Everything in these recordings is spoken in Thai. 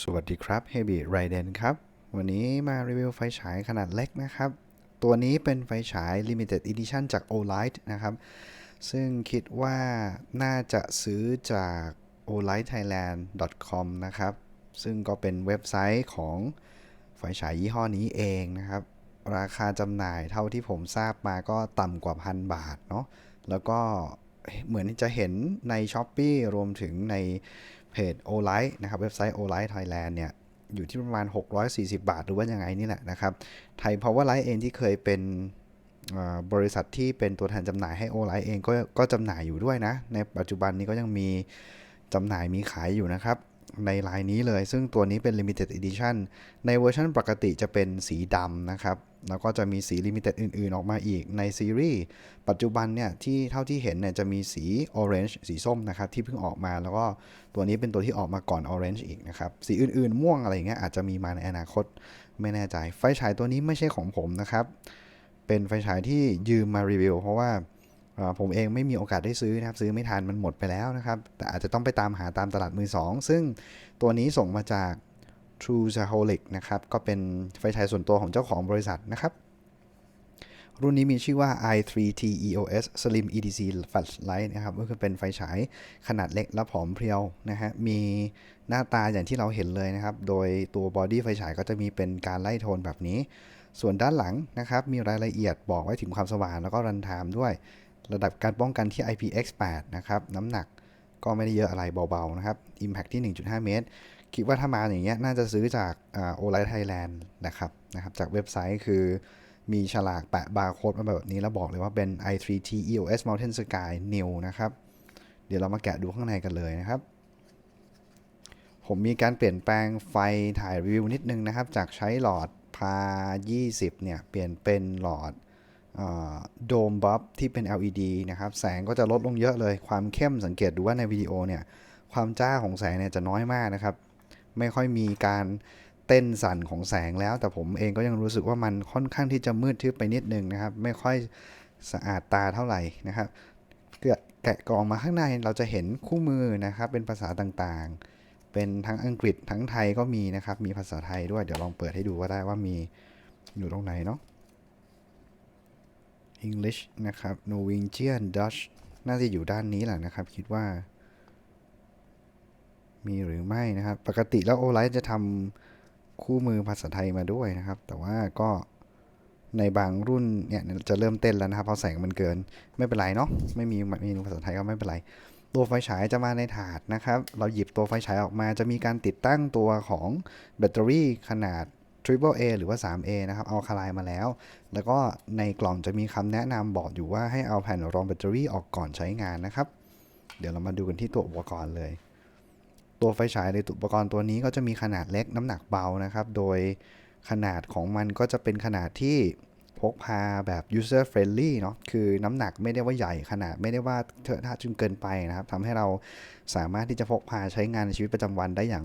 สวัสดีครับ Heavy Raiden ครับ วันนี้มารีวิวไฟฉายขนาดเล็กนะครับ ตัวนี้เป็นไฟฉาย Limited Edition จาก Olight นะครับ ซึ่งคิดว่าน่าจะซื้อจาก olightthailand.com นะครับ ซึ่งก็เป็นเว็บไซต์ของไฟฉายยี่ห้อนี้เองนะครับ ราคาจำหน่ายเท่าที่ผมทราบมาก็ต่ำกว่าพันบาทเนาะ แล้วก็เหมือนจะเห็นใน s h อ p e e รวมถึงใน เพจโอไลท์นะครับเว็บไซต์โอไลท์ไทยแลนด์เนี่ยอยู่ที่ประมาณ 640 บาท หรือว่ายังไงนี่แหละนะครับไทยพาวเวอร์ไลท์เองที่เคยเป็นบริษัทที่เป็นตัวแทนจำหน่ายให้โอไลท์เองก็ก็จำหน่ายอยู่ด้วยนะ ในปัจจุบันนี้ก็ยังมีจำหน่ายมีขายอยู่นะครับ ในลายนี้เลย ซึ่งตัวนี้เป็น Limited Edition ในเวอร์ชันปกติจะเป็นสีดำนะครับ แล้วก็จะมีสี Limited อื่นๆ ออกมาอีกในซีรีส์ ปัจจุบันเนี่ยที่เท่าที่เห็นเนี่ยจะมีสี Orange สีส้มนะครับ ที่เพิ่งออกมาแล้วก็ตัวนี้เป็นตัวที่ออกมาก่อน Orange อีกนะครับ สีอื่นๆ ม่วงอะไรเงี้ยอาจจะมีมาในอนาคตไม่แน่ใจ ไฟฉายตัวนี้ไม่ใช่ของผมนะครับ เป็นไฟฉายที่ยืมมารีวิวเพราะว่า ผมเองไม่มีโอกาสได้ซื้อนะครับ ซื้อไม่ทันมันหมดไปแล้วนะครับ แต่อาจจะต้องไปตามหาตามตลาดมือสองซึ่งตัวนี้ส่งมาจาก True s a h o l i c นะครับ ก็เป็นไฟฉายส่วนตัวของเจ้าของบริษัทนะครับ รุ่นนี้มีชื่อว่า i3T EOS Slim EDC Flashlight นะครับ ก็คือเป็นไฟฉายขนาดเล็กและผอมเพรียวนะฮะ มีหน้าตาอย่างที่เราเห็นเลยนะครับ โดยตัวบอดี้ไฟฉายก็จะมีเป็นการไล่โทนแบบนี้ ส่วนด้านหลังนะครับ มีรายละเอียดบอกไว้ถึงความสว่างแล้วก็รันไทม์ด้วย ระดับการป้องกันที่ IPX8 นะครับ น้ำหนักก็ไม่ได้เยอะอะไรเบาๆนะครับ Impact ที่ 1.5 เมตร คิดว่าถ้ามาอย่างเงี้ยน่าจะซื้อจากโอไลท์ไทยแลนด์นะครับนะครับจากเว็บไซต์คือมีฉลากแปะบาร์โค้ดมาแบบนี้ แล้วบอกเลยว่าเป็น i3T EOS Mountain Sky New นะครับ เดี๋ยวเรามาแกะดูข้างในกันเลยนะครับ ผมมีการเปลี่ยนแปลงไฟถ่ายรีวิวนิดนึงนะครับ จากใช้หลอดพา 20 เนี่ย เปลี่ยนเป็นหลอด โดมบัฟที่เป็น LED นะครับ แสงก็จะลดลงเยอะเลย ความเข้มสังเกตดูว่าในวิดีโอเนี่ย ความจ้าของแสงเนี่ยจะน้อยมากนะครับ ไม่ค่อยมีการเต้นสั่นของแสงแล้ว แต่ผมเองก็ยังรู้สึกว่ามันค่อนข้างที่จะมืดทึบไปนิดนึงนะครับ ไม่ค่อยสะอาดตาเท่าไหร่นะครับเกิดแกะกล่องมาข้างในเราจะเห็นคู่มือนะครับ เป็นภาษาต่างๆ เป็นทั้งอังกฤษทั้งไทยก็มีนะครับ มีภาษาไทยด้วย เดี๋ยวลองเปิดให้ดูว่าได้ว่ามีอยู่ตรงไหนเนาะ English นะครับ Norwegian Dutch น่าจะอยู่ด้านนี้แหละนะครับ คิดว่า มีหรือไม่นะครับ ปกติแล้วโอไลท์จะทำคู่มือภาษาไทยมาด้วยนะครับ แต่ว่าก็ในบางรุ่นเนี่ยจะเริ่มเต้นแล้วนะครับเพราะแสงมันเกินไม่เป็นไรเนาะไม่มีเมนูภาษาไทยก็ไม่เป็นไร ตัวไฟฉายจะมาในถาดนะครับ เราหยิบตัวไฟฉายออกมาจะมีการติดตั้งตัวของแบตเตอรี่ขนาด Triple A หรือว่า 3A นะครับเอาคลายมาแล้ว แล้วก็ในกล่องจะมีคำแนะนำบอกอยู่ว่าให้เอาแผ่นรองแบตเตอรี่ออกก่อนใช้งานนะครับ เดี๋ยวเรามาดูกันที่ตัวอุปกรณ์เลย ตัวไฟฉายในอุปกรณ์ตัวนี้ก็จะมีขนาดเล็กน้ำหนักเบานะครับ โดยขนาดของมันก็จะเป็นขนาดที่พกพาแบบ user friendly เนาะคือน้ำหนักไม่ได้ว่าใหญ่ขนาดไม่ได้ว่าเถอะทะจนเกินไปนะครับทำให้เราสามารถที่จะพกพาใช้งานในชีวิตประจำวันได้อย่าง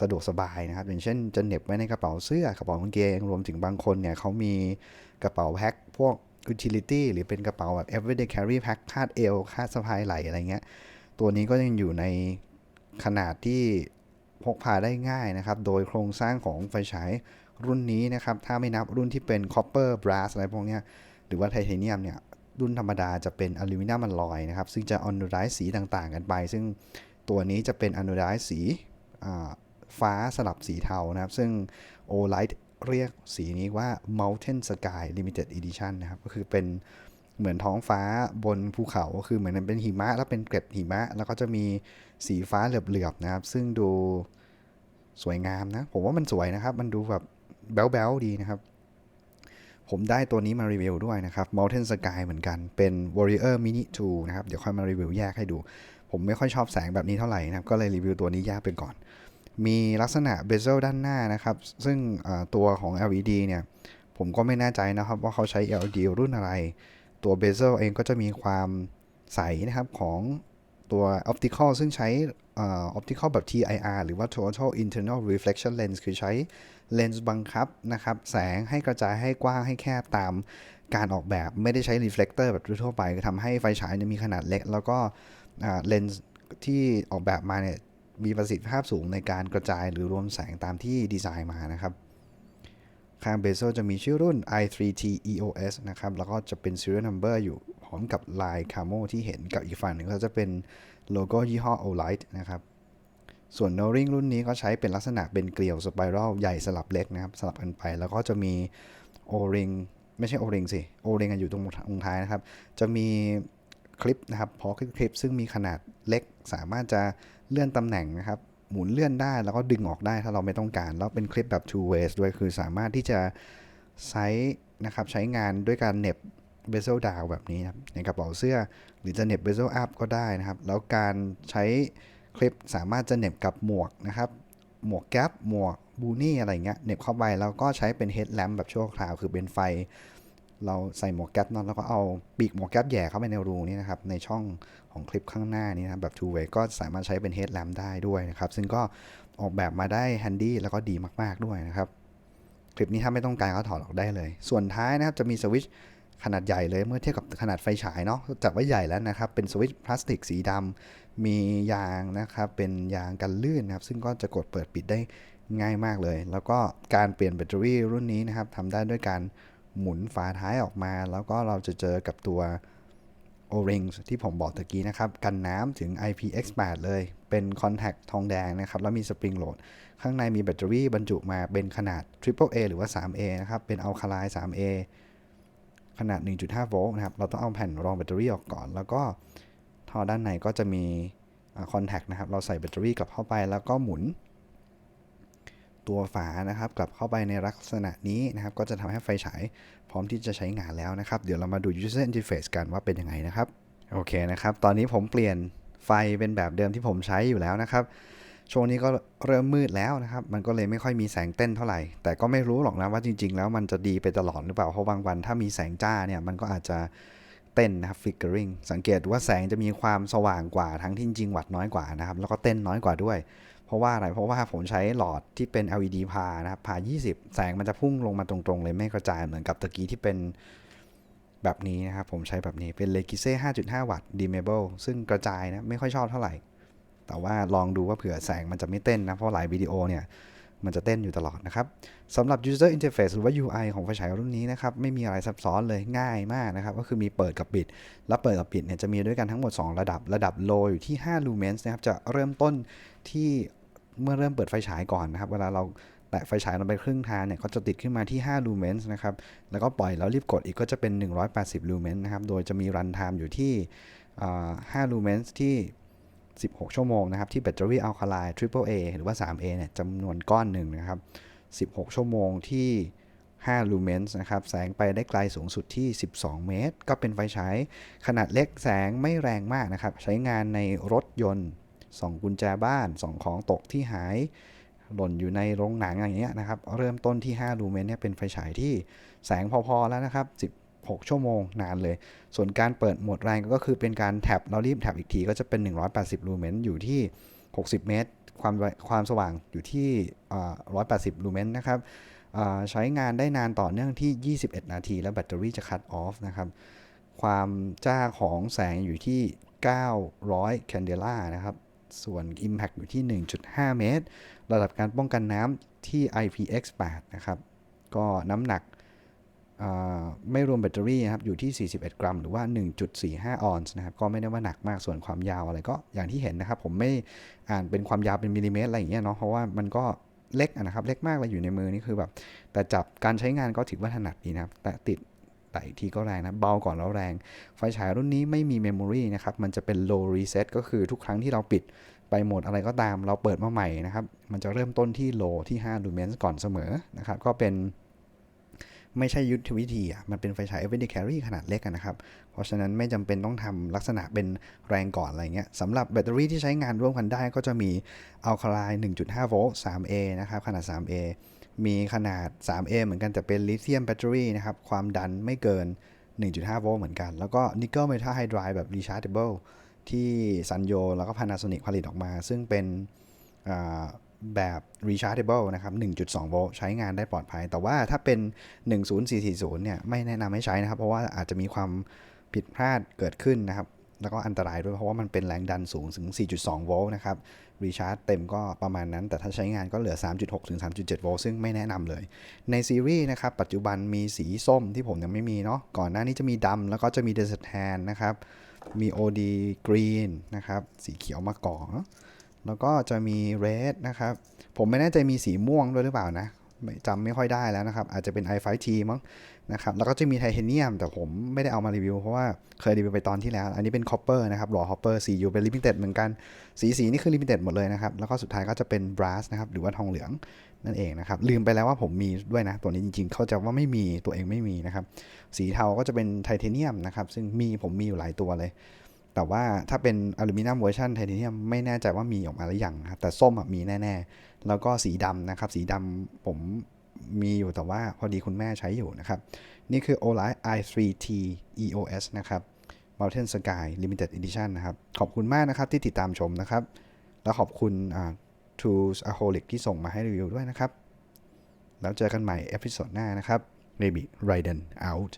สะดวกสบายนะครับ อย่างเช่นจะเหน็บไว้ในกระเป๋าเสื้อกระเป๋ากางเกงรวมถึงบางคนเนี่ยเขามีกระเป๋าแพ็คพวก utility หรือเป็นกระเป๋าแบบ everyday carry pack คาดเอวคาดสะพายไหล่อะไรเงี้ย ตัวนี้ก็ยังอยู่ในขนาดที่พกพาได้ง่ายนะครับ โดยโครงสร้างของไฟฉายรุ่นนี้นะครับ ถ้าไม่นับรุ่นที่เป็น copper brass อะไรพวกเนี้ยหรือว่าไทเทเนียมเนี่ยรุ่นธรรมดาจะเป็นอลูมิเนียมมันลอยนะครับ ซึ่งจะอนุไรสีต่างๆกันไป ซึ่งตัวนี้จะเป็นอนุไรสี ฟ้าสลับสีเทานะครับ ซึ่ง o l i g h t เรียกสีนี้ว่า Mountain Sky Limited Edition นะครับ ก็คือเป็นเหมือนท้องฟ้าบนภูเขา คือเหมือนเป็นหิมะ แล้วเป็นเกล็ดหิมะ แล้วก็จะมีสีฟ้าเหลือบๆนะครับ ซึ่งดูสวยงามนะ ผมว่ามันสวยนะครับ มันดูแบบแบ๊วๆดีนะครับ ผมได้ตัวนี้มารีวิวด้วยนะครับ Mountain Sky เหมือนกัน เป็น Warrior Mini 2 นะครับ เดี๋ยวค่อยมารีวิวแยกให้ดู ผมไม่ค่อยชอบแสงแบบนี้เท่าไหร่นะครับ ก็เลยรีวิวตัวนี้แยกไปก่อน มีลักษณะเบเซลด้านหน้านะครับ ซึ่งตัวของ LED เนี่ย ผมก็ไม่แน่ใจนะครับว่าเขาใช้ LED รุ่นอะไร ตัวเบเซลเองก็จะมีความใสนะครับของตัว Optical ซึ่งใช้ออ Optical แบบ TIR หรือว่า Total Internal Reflection Lens คือใช้เลนส์บังคับนะครับ แสงให้กระจายให้กว้างให้แคบตามการออกแบบไม่ได้ใช้ Reflector แบบทั่วไปทำให้ไฟฉายมีขนาดเล็ก แล้วก็เลนส์ที่ออกแบบมาเนี่ย มีประสิทธิภาพสูงในการกระจายหรือรวมแสงตามที่ดีไซน์มานะครับ ข้างเบโซจะมีชื่อรุ่น i3t EOS นะครับ แล้วก็จะเป็น serial number อยู่พร้อมกับลาย camo ที่เห็นกับอีกฝั่งหนึ่งก็จะเป็นโลโก้ยี่ห้อ Olight นะครับ ส่วน no ring รุ่นนี้ก็ใช้เป็นลักษณะเป็นเกลียวสไปรัลใหญ่สลับเล็กนะครับ สลับกันไป แล้วก็จะมี o-ring ไม่ใช่ o-ring สิ o-ring อยู่ตรงตรงท้ายนะครับ จะมีคลิปนะครับพอคลิปคลิปซึ่งมีขนาดเล็กสามารถจะ เลื่อนตำแหน่งนะครับ หมุนเลื่อนได้แล้วก็ดึงออกได้ถ้าเราไม่ต้องการ แล้วเป็นคลิปแบบ two ways ด้วยคือสามารถที่จะใช้นะครับใช้งานด้วยการเน็บ bezel down แบบนี้นะครับในกระเป๋าเสื้อ หรือจะเน็บ bezel up ก็ได้นะครับ แล้วการใช้คลิปสามารถจะเน็บกับหมวกนะครับ หมวกแก๊ปหมวกบูนี่อะไรเงี้ยเน็บเข้าไปแล้วก็ใช้เป็นเฮดแลมแบบชั่วคราว คือเป็นไฟ เราใส่หมวกแก๊ปเนอะแล้วก็เอาปีกหมวกแก๊ปแหย่เข้าไปในรูนี้นะครับในช่องของคลิปข้างหน้านี้นะครับแบบ two way ก็สามารถใช้เป็นเฮดแลมได้ด้วยนะครับ ซึ่งก็ออกแบบมาได้แฮนดี้แล้วก็ดีมาก ๆด้วยนะครับ คลิปนี้ถ้าไม่ต้องการก็ถอดออกได้เลย ส่วนท้ายนะครับจะมีสวิตช์ขนาดใหญ่เลยเมื่อเทียบกับขนาดไฟฉายเนาะจัดว่าใหญ่แล้วนะครับ เป็นสวิตช์พลาสติกสีดำมียางนะครับ เป็นยางกันลื่นนะครับ ซึ่งก็จะกดเปิดปิดได้ง่ายมากเลย แล้วก็การเปลี่ยนแบตเตอรี่รุ่นนี้นะครับทำได้ด้วยการ หมุนฝาท้ายออกมา แล้วก็เราจะเจอกับตัว O-ring ที่ผมบอกตะกี้นะครับ กันน้ำถึง IPX8 เลย เป็นคอนแทคทองแดงนะครับ แล้วมีสปริงโหลด ข้างในมีแบตเตอรี่บรรจุมาเป็นขนาด Triple A หรือว่า 3A นะครับ เป็นอัลคาไลน์ 3A ขนาด 1.5 โวลต์นะครับ เราต้องเอาแผ่นรองแบตเตอรี่ออกก่อน แล้วก็ท่อด้านในก็จะมีคอนแทคนะครับ เราใส่แบตเตอรี่กลับเข้าไป แล้วก็หมุน ตัวฝานะครับ กลับเข้าไปในลักษณะนี้นะครับ ก็จะทำให้ไฟฉายพร้อมที่จะใช้งานแล้วนะครับ เดี๋ยวเรามาดู user interface กันว่าเป็นยังไงนะครับ โอเคนะครับ ตอนนี้ผมเปลี่ยนไฟเป็นแบบเดิมที่ผมใช้อยู่แล้วนะครับ ช่วงนี้ก็เริ่มมืดแล้วนะครับ มันก็เลยไม่ค่อยมีแสงเต้นเท่าไหร่ แต่ก็ไม่รู้หรอกนะว่าจริง ๆ แล้วมันจะดีไปตลอดหรือเปล่า เพราะบางวันถ้ามีแสงจ้าเนี่ย มันก็อาจจะเต้นนะครับ flickering สังเกตว่าแสงจะมีความสว่างกว่าทั้งที่จริงวัดน้อยกว่านะครับ แล้วก็เต้นน้อยกว่าด้วย เพราะว่าอะไร เพราะว่าผมใช้หลอดที่เป็น LED พานะครับพา 20 แสงมันจะพุ่งลงมาตรงๆ เลยไม่กระจายเหมือนกับตะกี้ที่เป็นแบบนี้นะครับ ผมใช้แบบนี้เป็น l e g i s e 5.5 วัตต์ dimmable ซึ่งกระจายนะ ไม่ค่อยชอบเท่าไหร่ แต่ว่าลองดูว่าเผื่อแสงมันจะไม่เต้นนะ เพราะหลายวิดีโอเนี่ย มันจะเต้นอยู่ตลอดนะครับสำหรับ user interface หรือว่า UI ของไฟฉายรุ่นนี้นะครับ ไม่มีอะไรซับซ้อนเลยง่ายมากนะครับ ก็คือมีเปิดกับปิด แล้วเปิดกับปิดเนี่ยจะมีด้วยกันทั้งหมด 2 ระดับ ระดับ low อยู่ที่5 lumens นะครับ จะเริ่มต้นที่ เมื่อเริ่มเปิดไฟฉายก่อนนะครับ เวลาเราแตะไฟฉายลงไปครึ่งทางเนี่ยก็จะติดขึ้นมาที่ 5 lumens นะครับ แล้วก็ปล่อยแล้วรีบกดอีกก็จะเป็น 180 lumens นะครับ โดยจะมี run time อยู่ที่ 5 lumens ที่ 16 ชั่วโมงนะครับ ที่แบตเตอรี่อัลคาไลน์ Triple A หรือว่า 3A เนี่ยจำนวนก้อนหนึ่งนะครับ 16 ชั่วโมงที่5ลูเมนส์นะครับ แสงไปได้ไกลสูงสุดที่ 12 เมตร ก็เป็นไฟฉายขนาดเล็กแสงไม่แรงมากนะครับ ใช้งานในรถยนต์ ส่องกุญแจบ้านส่องของตกที่หายหล่นอยู่ในโรงหนังอย่างเงี้ยนะครับ เริ่มต้นที่ 5 ลูเมนเนี่ยเป็นไฟฉายที่แสงพอๆแล้วนะครับ 16 ชั่วโมงนานเลย ส่วนการเปิดโหมดแรงก็คือเป็นการแท็บเรารีบแท็บอีกทีก็จะเป็น 180 ลูเมนอยู่ที่ 60 เมตร ความความสว่างอยู่ที่ 180 ลูเมนนะครับใช้งานได้นานต่อเนื่องที่ 21 นาที แล้วแบตเตอรี่จะคัตออฟนะครับ ความจ้าของแสงอยู่ที่ 900 แคนเดล่านะครับ ส่วน Impact อยู่ที่ 1.5 เมตร ระดับการป้องกันน้ำที่ IPX8 นะครับ ก็น้ำหนักไม่รวมแบตเตอรี่นะครับ อยู่ที่ 41 กรัม หรือว่า 1.45 ออนซ์นะครับ ก็ไม่ได้ว่าหนักมาก ส่วนความยาวอะไรก็อย่างที่เห็นนะครับ ผมไม่อ่านเป็นความยาวเป็นมิลลิเมตรอะไรอย่างเงี้ยเนาะ เพราะว่ามันก็เล็กนะครับ เล็กมากเลยอยู่ในมือนี่คือแบบ แต่จับการใช้งานก็ถือว่าถนัดดีนะครับ แต่ติด แต่อีกทีก็แรงนะ เบาก่อนแล้วแรง ไฟฉายรุ่นนี้ไม่มีเมมโมรีนะครับ มันจะเป็น low reset ก็คือทุกครั้งที่เราปิดไปโหมดอะไรก็ตาม เราเปิดมาใหม่นะครับ มันจะเริ่มต้นที่ low ที่ 5 lumens ก่อนเสมอนะครับ ก็เป็นไม่ใช่ยุทธวิธีอะ มันเป็นไฟฉาย everyday carry ขนาดเล็กนะครับ เพราะฉะนั้นไม่จำเป็นต้องทำลักษณะเป็นแรงก่อนอะไรเงี้ยสำหรับแบตเตอรี่ที่ใช้งานร่วมกันได้ก็จะมี Alkaline 1.5 โวลต์ 3A นะครับ ขนาด 3A มีขนาด 3A เหมือนกันแต่เป็นลิเธียมแบตเตอรี่นะครับ ความดันไม่เกิน 1.5 โวลต์เหมือนกัน แล้วก็ Nickel Metal Hydride แบบ rechargeable ที่ซันโยแล้วก็ Panasonic ผลิตออกมา ซึ่งเป็นแบบ rechargeable นะครับ 1.2 โวลต์ใช้งานได้ปลอดภัย แต่ว่าถ้าเป็น 10440 เนี่ย ไม่แนะนำให้ใช้นะครับ เพราะว่าอาจจะมีความผิดพลาดเกิดขึ้นนะครับ แล้วก็อันตรายด้วยเพราะว่ามันเป็นแรงดันสูงถึง 4.2 โวลต์นะครับรีชาร์จเต็มก็ประมาณนั้น แต่ถ้าใช้งานก็เหลือ 3.6 ถึง 3.7 โวลต์ซึ่งไม่แนะนำเลย ในซีรีส์นะครับ ปัจจุบันมีสีส้มที่ผมยังไม่มีเนาะก่อนหน้านี้จะมีดำแล้วก็จะมีเดสแทนนะครับ มี OD Green นะครับ สีเขียวมาก่อนแล้วก็จะมี Red นะครับ ผมไม่แน่ใจมีสีม่วงด้วยหรือเปล่านะ จำไม่ค่อยได้แล้วนะครับ อาจจะเป็น i5T มั้งนะครับ แล้วก็จะมีไทเทเนียม แต่ผมไม่ได้เอามารีวิว เพราะว่าเคยรีวิวไปตอนที่แล้ว อันนี้เป็นคอปเปอร์นะครับหล่อคอปเปอร์สีอยู่เป็นลิมิเต็ดเหมือนกัน สีสีนี่คือลิมิเต็ดหมดเลยนะครับ แล้วก็สุดท้ายก็จะเป็นบรัสนะครับ หรือว่าทองเหลืองนั่นเองนะครับ ลืมไปแล้วว่าผมมีด้วยนะ ตัวนี้จริงๆ เขาใจะว่าไม่มีตัวเองไม่มีนะครับ สีเทาก็จะเป็นไทเทเนียมนะครับ ซึ่งมีผมมีอยู่หลายตัวเลย แต่ว่าถ้าเป็นอลูมิเนียมเวอร์ชันไทเทเนียมไม่แน่ใจว่ามีออกมาหรือยังนะครับแต่ส้มมีแน่ๆ แล้วก็สีดำนะครับ สีดำผมมีอยู่แต่ว่าพอดีคุณแม่ใช้อยู่นะครับ นี่คือ Olight i3T EOS นะครับ Mountain Sky Limited Edition นะครับ ขอบคุณมากนะครับที่ติดตามชมนะครับ แล้วขอบคุณ Tools Aholic ที่ส่งมาให้รีวิวด้วยนะครับ แล้วเจอกันใหม่เอพิโซดหน้านะครับ Maybe Raiden out